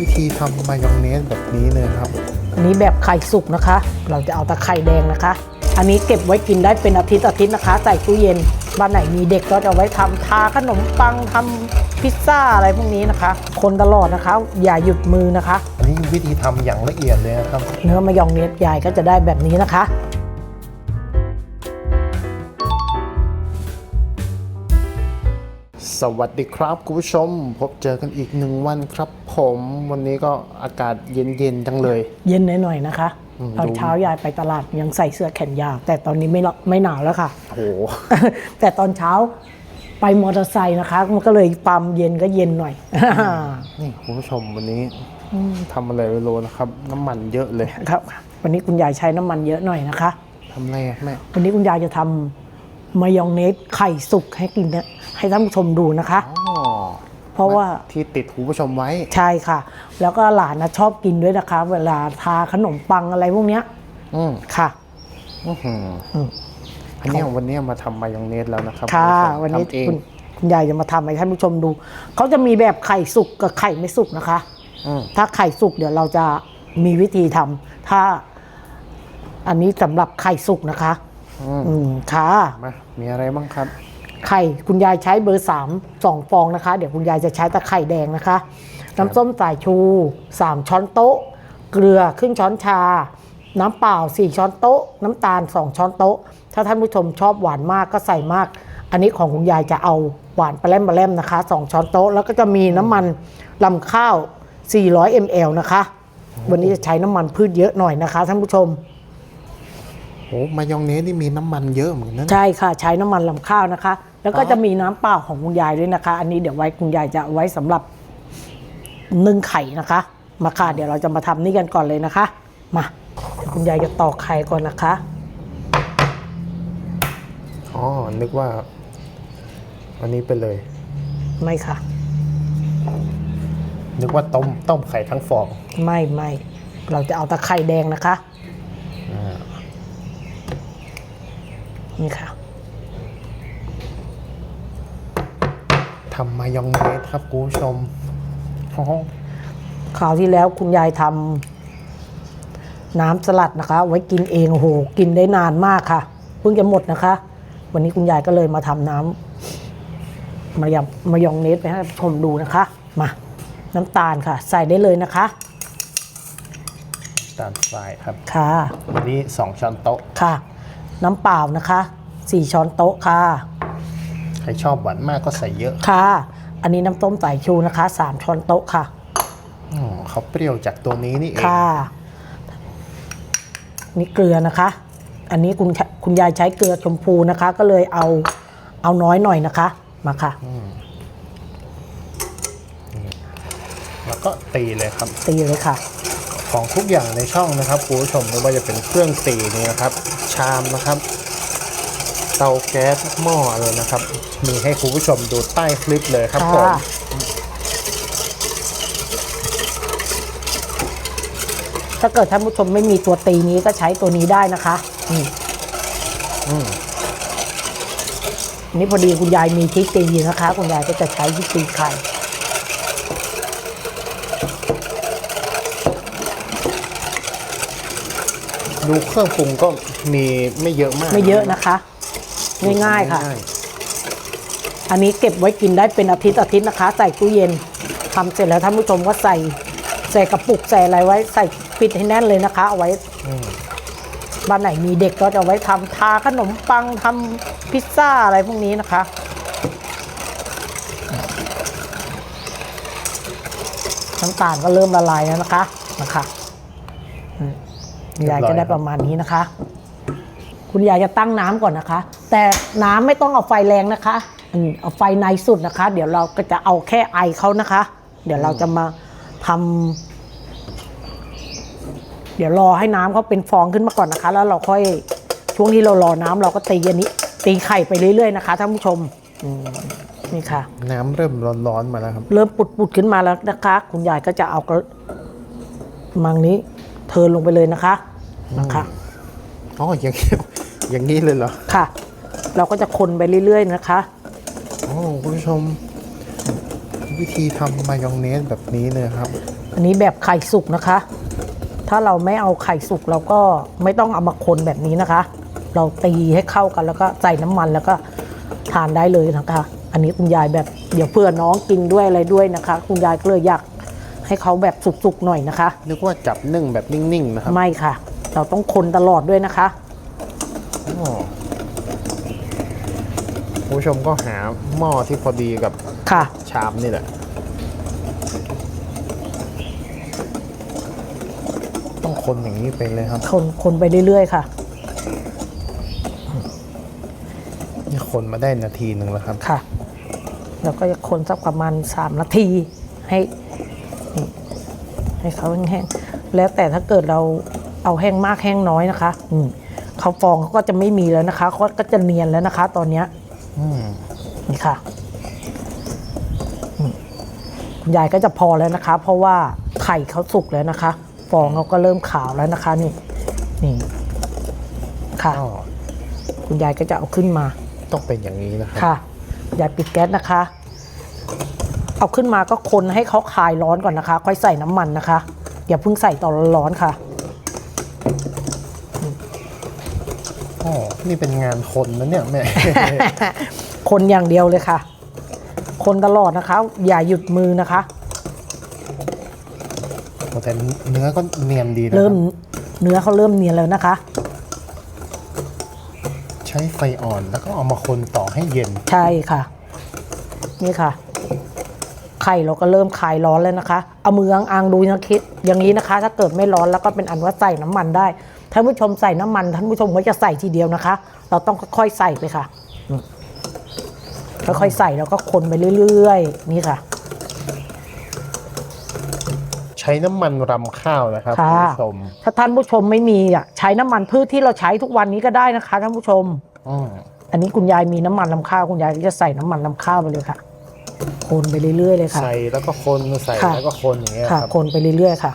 วิธีทำมายองเนสแบบนี้เลยครับ อันนี้แบบไข่สุกนะคะ เราจะเอาแต่ไข่แดงนะคะ อันนี้เก็บไว้กินได้เป็นอาทิตย์อาทิตย์นะคะ ใส่ตู้เย็นบ้านไหนมีเด็กก็จะเอาไว้ทำทาขนมปังทำพิซซ่าอะไรพวกนี้นะคะ คนตลอดนะคะ อย่าหยุดมือนะคะ อันนี้วิธีทำอย่างละเอียดเลยนะครับ เนื้อมายองเนสยายก็จะได้แบบนี้นะคะ สวัสดีครับคุณผู้ชม พบเจอกันอีกหนึ่งวันครับผมวันนี้ก็อากาศเย็นๆจังเลย เย็นหน่อยๆนะคะ อืมตอนดู เช้ายายไปตลาดยังใส่เสื้อแขนยาว แต่ตอนนี้ไม่ละไม่หนาวแล้วค่ะ โอ้โห แต่ตอนเช้าไปมอเตอร์ไซค์นะคะ มันก็เลยปั๊มเย็นก็เย็นหน่อย นี่คุณผู้ชมวันนี้ทำอะไรไม่รู้นะครับ น้ำมันเยอะเลยครับ วันนี้คุณยายใช้น้ำมันเยอะหน่อยนะคะ ทำอะไรอะแม่วันนี้คุณยายจะทำ มายองเนสไข่สุกให้กินนะให้ท่านผู้ชมดูนะคะ อ๋อเพราะว่า ที่ติดคุณผู้ชมไว้ ใช่ค่ะ แล้วก็หลานนะชอบกินด้วยนะคะ เวลาทาขนมปังอะไรพวกเนี้ยอืมค่ะ อื้อหืออืมอันเนี้ยวันนี้มาทำมายองเนสแล้วนะครับค่ะ ณผู้ชมวันนี้ทำเองคุณคุณยายจะมาทำให้ท่านผู้ชมดู เขาจะมีแบบไข่สุกกับไข่ไม่สุกนะคะ อืมถ้าไข่สุกเดี๋ยวเราจะมีวิธีทำถ้าอันนี้สำหรับไข่สุกนะคะ อืมอืมค่ะ มามีอะไรบ้างครับ ไข่คุณยายใช้เบอร์สามสองฟองนะคะ เดี๋ยวคุณยายจะใช้แต่ไข่แดงนะคะ น้ำส้มสายชูสามช้อนโต๊ะ เกลือครึ่งช้อนชา น้ำเปล่าสี่ช้อนโต๊ะ น้ำตาลสองช้อนโต๊ะ ถ้าท่านผู้ชมชอบหวานมากก็ใส่มาก อันนี้ของคุณยายจะเอาหวานปลาแรมปลาแรมนะคะสองช้อนโต๊ะ แล้วก็จะมีน้ำมันลำข้าว 400 ml นะคะ วันนี้จะใช้น้ำมันพืชเยอะหน่อยนะคะท่านผู้ชม โอ้มายองเนสนี่มีน้ำมันเยอะเหมือนกันนะ ใช่ค่ะ ใช้น้ำมันลำข้าวนะคะ แล้วก็จะมีน้ำเปล่าของคุณยายด้วยนะคะ อันนี้เดี๋ยวไว้คุณยายจะเอาไว้สำหรับนึ่งไข่นะคะ มาค่ะ เดี๋ยวเราจะมาทำนี่กันก่อนเลยนะคะ มาเดี๋ยวคุณยายจะตอกไข่ก่อนนะคะ อ๋อ นึกว่า อันนี้ไปเลย ไม่ค่ะ นึกว่าต้มต้มไข่ทั้งฟอง ไม่ไม่เราจะเอาแต่ไข่แดงนะคะ นี่ค่ะทำมายองเนสครับคุณผู้ชมอ๋อคราวที่แล้วคุณยายทำน้ำสลัดนะคะ ไว้กินเองโอ้โหกินได้นานมากค่ะ เพิ่งจะหมดนะคะ วันนี้คุณยายก็เลยมาทำน้ำมายำมายองเนสไปให้ชมดูนะคะ มาน้ำตาลค่ะ ใส่ได้เลยนะคะตามสายครับ ค่ะ วันนี้สองช้อนโต๊ะ ค่ะ น้ำเปล่านะคะสี่ช้อนโต๊ะค่ะใครชอบหวานมากก็ใส่เยอะค่ะ อันนี้น้ำต้มสายชูนะคะสามช้อนโต๊ะค่ะอ๋อเขาเปรี้ยวจากตัวนี้นี่เองค่ะ นี่เกลือนะคะ อันนี้คุณคุณยายใช้เกลือชมพูนะคะ ก็เลยเอาเอาน้อยหน่อยนะคะ มาค่ะ แล้วก็ตีเลยครับ ตีเลยค่ะ ของทุกอย่างในช่องนะครับคุณผู้ชมไม่ว่าจะเป็นเครื่องตีนี่นะครับ ชามนะครับ เตาแก๊สหม้ออะไรนะครับ มีให้คุณผู้ชมดูใต้คลิปเลยครับผมค่ะถ้าเกิดท่านผู้ชมไม่มีตัวตีนี้ก็ใช้ตัวนี้ได้นะคะนี่อืมอันนี่พอดีคุณยายมีที่ตีนะคะ คุณยายก็จะใช้ที่ตีไข่ ดูเครื่องปรุงก็มีไม่เยอะมากไม่เยอะนะคะ ง่ายๆค่ะง่ายอันนี้เก็บไว้กินได้เป็นอาทิตย์อาทิตย์นะคะ ใส่ตู้เย็นทำเสร็จแล้วท่านผู้ชมก็ใส่ใส่กระปุกใส่อะไรไว้ใส่ปิดให้แน่นเลยนะคะ เอาไว้ๆอืมบ้านไหนมีเด็กก็จะเอาไว้ทำทาขนมปังทำพิซซ่าอะไรพวกนี้นะคะ น้ำตาลก็เริ่มละลายแล้วนะคะนะคะอืม คุณยายจะได้ประมาณนี้นะคะ คุณยายจะตั้งน้ำก่อนนะคะ แต่น้ำไม่ต้องเอาไฟแรงนะคะอืมเอาไฟในสุดนะคะ เดี๋ยวเราก็จะเอาแค่ไอเขานะคะ เดี๋ยวเราจะมาทำเดี๋ยวรอให้น้ำเขาเป็นฟองขึ้นมาก่อนนะคะ แล้วเราค่อยช่วงที่เรารอน้ำเราก็ตีอันนี้ตีไข่ไปเรื่อยๆนะคะท่านผู้ชมอืมนี่ค่ะ น้ำเริ่มร้อนๆมาแล้วครับ เริ่มปุดๆขึ้นมาแล้วนะคะ คุณยายก็จะเอากระมังนี้ เทินลงไปเลยนะคะนะคะอ๋ออย่างนี้อย่างนี้เลยเหรอค่ะ เราก็จะคนไปเรื่อย ๆ นะคะโอ้คุณผู้ชม วิธีทำมายองเนสแบบนี้เลยครับ อันนี้แบบไข่สุกนะคะ ถ้าเราไม่เอาไข่สุกเราก็ไม่ต้องเอามาคนแบบนี้นะคะ เราตีให้เข้ากันแล้วก็ใส่น้ำมันแล้วก็ทานได้เลยนะคะ อันนี้คุณยายแบบเดี๋ยวเพื่อน้องกินด้วยอะไรด้วยนะคะ คุณยายก็เลยอยาก ให้เขาแบบสุกๆหน่อยนะคะ นึกว่าจับนึ่งแบบนิ่งๆนะครับไม่ค่ะ เราต้องคนตลอดด้วยนะคะอ๋อคุณผู้ชมก็หาหม้อที่พอดีกับค่ะ ชามนี่แหละ ต้องคนอย่างนี้ไปเลยครับคนคนไปเรื่อยๆค่ะ นี่คนมาได้นาทีหนึ่งแล้วครับ ค่ะ เราก็จะคนสักประมาณ 3 นาที ให้นี่ ให้เขาแห้งๆแล้วแต่ถ้าเกิดเราเอาแห้งมากแห้งน้อยนะคะ อืมเขาฟองเขาก็จะไม่มีแล้วนะคะเขาก็จะเนียนแล้วนะคะ ตอนเนี้ยอืมนี่ค่ะอืมคุณยายก็จะพอแล้วนะคะ เพราะว่าไข่เขาสุกแล้วนะคะ ฟองเขาก็เริ่มขาวแล้วนะคะ นี่ นี่ ค่ะอ๋อคุณยายก็จะเอาขึ้นมา ต้องเป็นอย่างนี้นะครับค่ะอย่าปิดแก๊สนะคะ เอาขึ้นมาก็คนให้เขาคลายร้อนก่อนนะคะ ค่อยใส่น้ำมันนะคะ อย่าเพิ่งใส่ตอนร้อนๆค่ะอ๋อนี่เป็นงานคนนะเนี่ยแม่ คนอย่างเดียวเลยค่ะ คนตลอดนะคะ อย่าหยุดมือนะคะแต่เนื้อก็เนียนดีนะคเริ่รัมบเนื้อเขาเริ่มเนียนแล้วนะคะ ใช้ไฟอ่อนแล้วก็เอามาคนต่อให้เย็น ใช่ค่ะ นี่ค่ะไข่เราก็เริ่มคลายร้อนแล้วนะคะ เอามืออังๆดูนะคิดอย่างนี้นะคะ ถ้าเกิดไม่ร้อนแล้วก็เป็นอันว่าใส่น้ำมันได้ ท่านผู้ชมใส่น้ำมัน ท่านผู้ชมก็จะใส่ทีเดียวนะคะ เราต้องค่อยๆใส่ไปค่ะอืมค่อยๆใส่แล้วก็คนไปเรื่อยๆ นี่ค่ะ ใช้น้ำมันรำข้าวนะครับค่ะคุณผู้ชม ถ้าท่านผู้ชมไม่มีอะใช้น้ำมันพืชที่เราใช้ทุกวันนี้ก็ได้นะคะ ท่านผู้ชมอืมอันนี้คุณยายมีน้ำมันลำข้าวคุณยายก็จะใส่น้ำมันลำข้าวไปเลยค่ะ คนไปเรื่อยๆเลยค่ะ ใส่แล้วก็คนใส่ค่ะแล้วก็คนอย่างเงี้ยค่ะครับคนไปเรื่อยๆค่ะ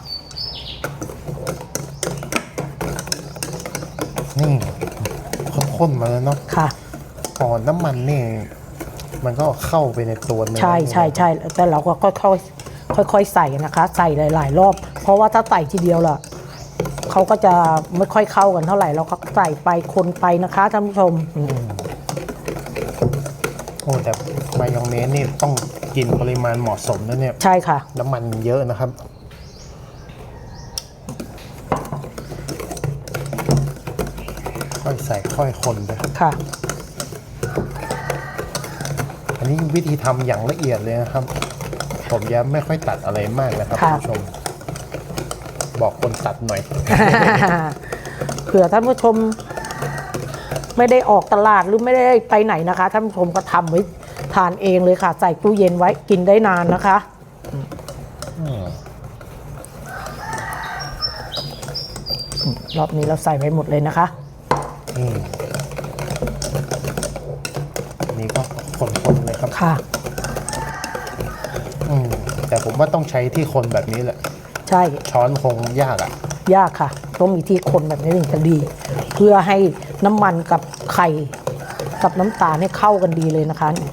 นี่ข้นๆมาแล้วเนาะค่ะก่อนน้ำมันนี่ มันก็เข้าไปในตัวเนื้อใช่ใช่ใช่แต่เราก็ค่อยๆค่อยๆใส่นะคะ ใส่หลาย ๆ รอบ เพราะว่าถ้าใส่ทีเดียวล่ะเขาก็จะไม่ค่อยเข้ากันเท่าไหร่เราก็ใส่ไปคนไปนะคะท่านผู้ชมอืมโอ้แต่ มายองเนสนี่ต้องกินปริมาณเหมาะสมนะเนี่ยใช่ค่ะ น้ำมันเยอะนะครับ ค่อยใส่ค่อยคนไปค่ะ อันนี้วิธีทำอย่างละเอียดเลยนะครับ ผมย้ำไม่ค่อยตัดอะไรมากนะครับค่ะคุณผู้ชม บอกคนตัดหน่อย เผื่อท่านผู้ชม ไม่ได้ออกตลาดหรือไม่ได้ไปไหนนะคะ ท่านผู้ชมก็ทำไว้ ทานเองเลยค่ะ ใส่ตู้เย็นไว้กินได้นานนะคะอืมรอบนี้เราใส่ไว้หมดเลยนะคะนี่อันนี่ก็คนๆเลยครับค่ะอืมแต่ผมว่าต้องใช้ที่คนแบบนี้แหละ ใช่ ช้อนคงยากอะ ยากค่ะ ต้องมีที่คนแบบนี้ถึงจะดี เพื่อให้น้ำมันกับไข่กับน้ำตาลให้เข้ากันดีเลยนะคะอืม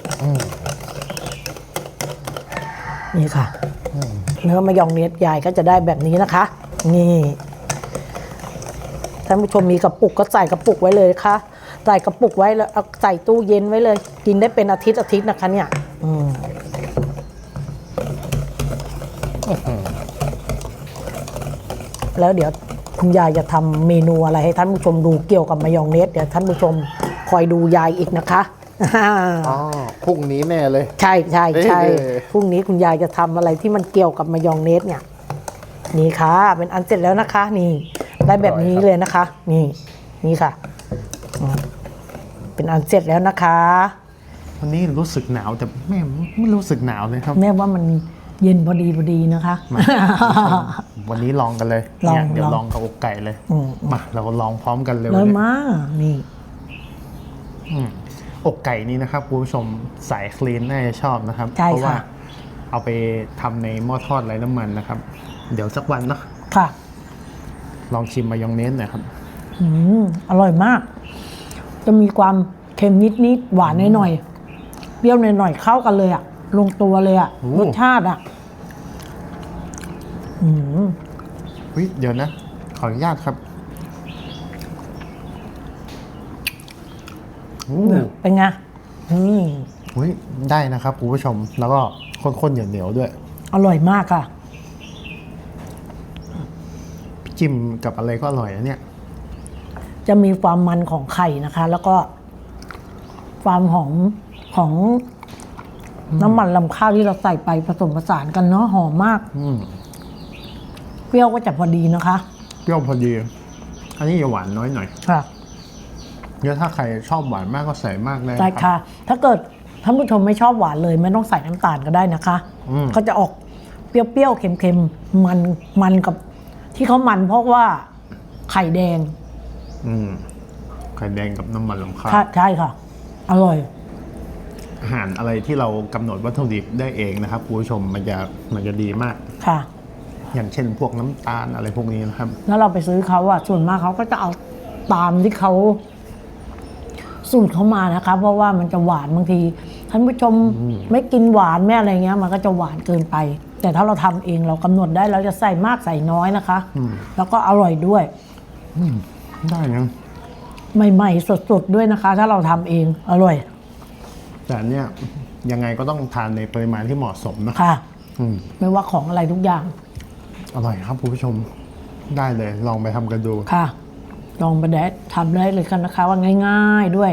นี่ค่ะอืมเนื้อมายองเนสยายก็จะได้แบบนี้นะคะ นี่ท่านผู้ชมมีกระปุกก็ใส่กระปุกไว้เลยค่ะใส่กระปุกไว้แล้วเอาใส่ตู้เย็นไว้เลย กินได้เป็นอาทิตย์อาทิตย์นะคะ เนี่ย อืมแล้วเดี๋ยวคุณยายจะทำเมนูอะไรให้ท่านผู้ชมดูเกี่ยวกับมายองเนสเดี๋ยวท่านผู้ชมคอยดูยายอีกนะคะ อ๋อพรุ่งนี้แน่เลย ใช่ใช่ใช่เอ้ยพรุ่งนี้คุณยายจะทำอะไรที่มันเกี่ยวกับมายองเนสเนี่ย นี่ค่ะ เป็นอันเสร็จแล้วนะคะ นี่ได้แบบนี้เลยนะคะ นี่ นี่ค่ะอืมเป็นอันเสร็จแล้วนะคะ วันนี้รู้สึกหนาวแต่ไม่ไม่รู้สึกหนาวเลยครับ แม่ว่ามันเย็นพอดีพอดีนะคะมาวันนี้ลองกันเลยลองเนี่ยเดี๋ยวลองลองกับอกไก่เลยอืมมาเราลองพร้อมกันเลยเลวันยนี้มานี่ อืมอกไก่นี้นะครับคุณผู้ชมสายคลีนน่าจะชอบนะครับ ใช่เพราะว่าค่ะ เอาไปทำในหม้อทอดไร้น้ำมันนะครับ เดี๋ยวสักวันเนาะค่ะ ลองชิมมายองเนสหน่อยครับ อืม อร่อยมาก จะมีความเค็มนิดนิดๆหวานหน่อยๆ เปรี้ยวหน่อยๆ เข้ากันเลยอะลงตัวเลยอะโอ้ รสชาติอะอืม เฮ้ยเดี๋ยวนะ ขออนุญาตครับอืม เป็นไงอืมเฮ้ยได้นะครับคุณผู้ชมแล้วก็ข้นๆเหนียวๆด้วย อร่อยมากค่ะ จิ้มกับอะไรก็อร่อยนะเนี่ย จะมีความมันของไข่นะคะ แล้วก็ความหอมของน้ำมันลำข้าวที่เราใส่ไปผสมผสานกันเนาะหอมมากอืมเปรี้ยวก็จะพอดีนะคะ เปรี้ยวพอดี อันนี้อย่าหวานน้อยหน่อยค่ะ เดี๋ยวถ้าใครชอบหวานมากก็ใส่มากเลยได้รับค่ะ ถ้าเกิดท่านผู้ชมไม่ชอบหวานเลยไม่ต้องใส่น้ำตาลก็ได้นะคะอืมก็จะออกเปรี้ยวๆเค็มๆมันมันกับที่เขามันเพราะว่าไข่แดง อืมไข่แดงกับน้ำมันลำข้าวค่ะใช่ค่ะ อร่อย อาหารอะไรที่เรากำหนดวัตถุดิบได้เองนะครับคุณผู้ชมมันจะมันจะดีมากค่ะ อย่างเช่นพวกน้ำตาลอะไรพวกนี้นะครับ แล้วเราไปซื้อเขาอะส่วนมากเขาก็จะเอาตามที่เขา สูตรเขามานะคะเพราะว่ามันจะหวานบางทีท่านผู้ชมไม่กินหวานไม่อะไรเงี้ย มันก็จะหวานเกินไป แต่ถ้าเราทำเองเรากำหนดได้เราจะใส่มากใส่น้อยนะคะอืมแล้วก็อร่อยด้วยได้นะใหม่ๆสดๆด้วยนะคะ ถ้าเราทำเองอร่อย แต่อันเนี่ยยังไงก็ต้องทานในปริมาณที่เหมาะสมนะค่ะอืมไม่ว่าของอะไรทุกอย่าง อร่อยครับคุณผู้ชมได้เลยลองไปทำกันดูค่ะ ลองไปได้ทำได้เลยกันนะคะ ว่าง่ายๆด้วย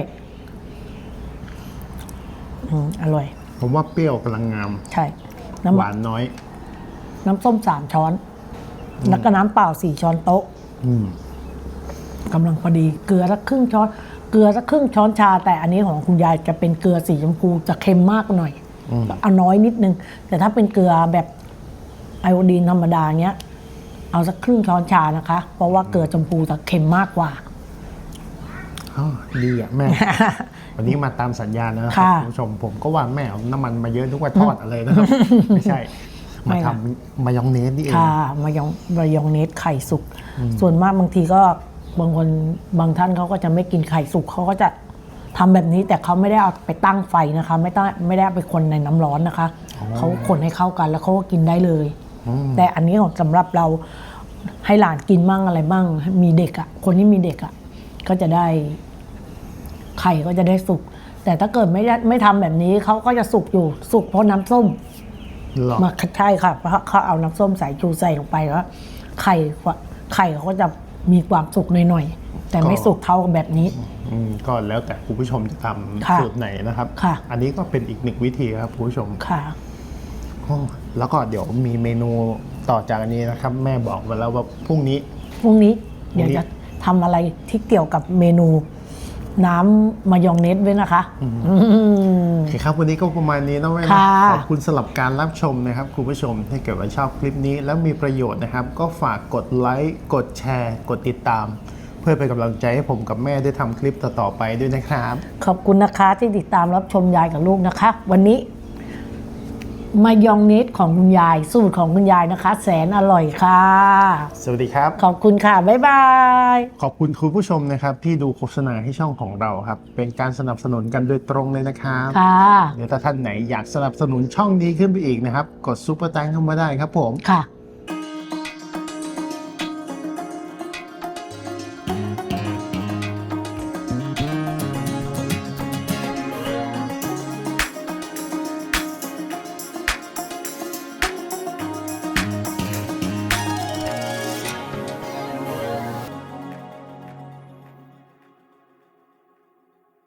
อืมอร่อย ผมว่าเปรี้ยวกำลังงาม ใช่ น้ำหวานน้อย น้ำส้มสามช้อน แล้วก็น้ำเปล่าสี่ช้อนโต๊ะอืมกำลังพอดี เกลือสักครึ่งช้อน เกลือสักครึ่งช้อนชา แต่อันนี้ของคุณยายจะเป็นเกลือสีชมพูจะเค็มมากหน่อย อืม เอาน้อยนิดนึง แต่ถ้าเป็นเกลือแบบไอโอดีนธรรมดาเนี้ย เอาสักครึ่งช้อนชานะคะ เพราะว่าเกลือชมพูจะเค็มมากกว่าอ๋อดีอะแม่ วันนี้มาตามสัญญาณนะครับค่ะคุณผู้ชมผมก็ว่าแม่เอาน้ำมันมาเยอะนึกว่าทอดอะไรนะครับ ไม่ใช่ไม่มาค่ะทำมายองเนสนี่เอง ค่ะมายองมายองเนสไข่สุก ส่วนมากบางทีก็บางคนบางท่านเขาก็จะไม่กินไข่สุกเขาก็จะทำแบบนี้แต่เขาไม่ได้เอาไปตั้งไฟนะคะ ไม่ต้องไม่ได้เอาไปคนในน้ำร้อนนะคะเขาคนให้เข้ากันแล้วเขาก็กินได้เลยอืม แต่อันนี้ของสำหรับเราให้หลานกินมั่งอะไรบ้าง มีเด็กอะ่ะ คนที่มีเด็กอะ่ะ ก็จะได้ไข่ก็จะได้สุก แต่ถ้าเกิดไม่ได้ไม่ทำแบบนี้เขาก็จะสุกอยู่สุกเพราะน้ำส้มหรอมาใช่ค่ะเพราะเขาเอาน้ำส้มสายชูใส่ลงไปแล้วไข่ไข่เขาก็จะมีความสุกหน่อยๆแต่ไม่สุกเท่ากับแบบนี้ อืมก็แล้วแต่คุณผู้ชมจะทค่ะำสูตรไหนนะครับค่ะอันนี้ก็เป็นอีกหนึ่งวิธีครับคุณผู้ชมค่ะโอ้ แล้วก็เดี๋ยวมีเมนูต่อจากอันนี้นะครับ แม่บอกไว้แล้วว่าพรุ่งนี้ พรุ่งนี้พรุ่งนี้เดี๋ยวจะทำอะไรที่เกี่ยวกับเมนูน้ำมายองเนสด้วยนะคะอืมโอเคครับ วันนี้ก็ประมาณนี้นะแม่นะค่ะขอบคุณสำหรับการรับชมนะครับ คุณผู้ชมถ้าเกิดว่าชอบคลิปนี้แล้วมีประโยชน์นะครับ ก็ฝากกดไลค์กดแชร์ กดติดตาม เพื่อเป็นกำลังใจให้ผมกับแม่ได้ทำคลิปต่อๆไปด้วยนะครับ ขอบคุณนะคะที่ติดตามรับชมยายกับลูกนะคะ วันนี้ มายองเนสของคุณยาย สูตรของคุณยายนะคะ แสนอร่อยค่ะ สวัสดีครับ ขอบคุณค่ะ บ๊ายบาย ขอบคุณคุณผู้ชมนะครับ ที่ดูโฆษณาให้ช่องของเราครับ เป็นการสนับสนุนกันโดยตรงเลยนะครับค่ะ เดี๋ยวถ้าท่านไหนอยากสนับสนุนช่องนี้ขึ้นไปอีกนะครับ กดซุปเปอร์แตงเข้ามาได้ครับผม ค่ะ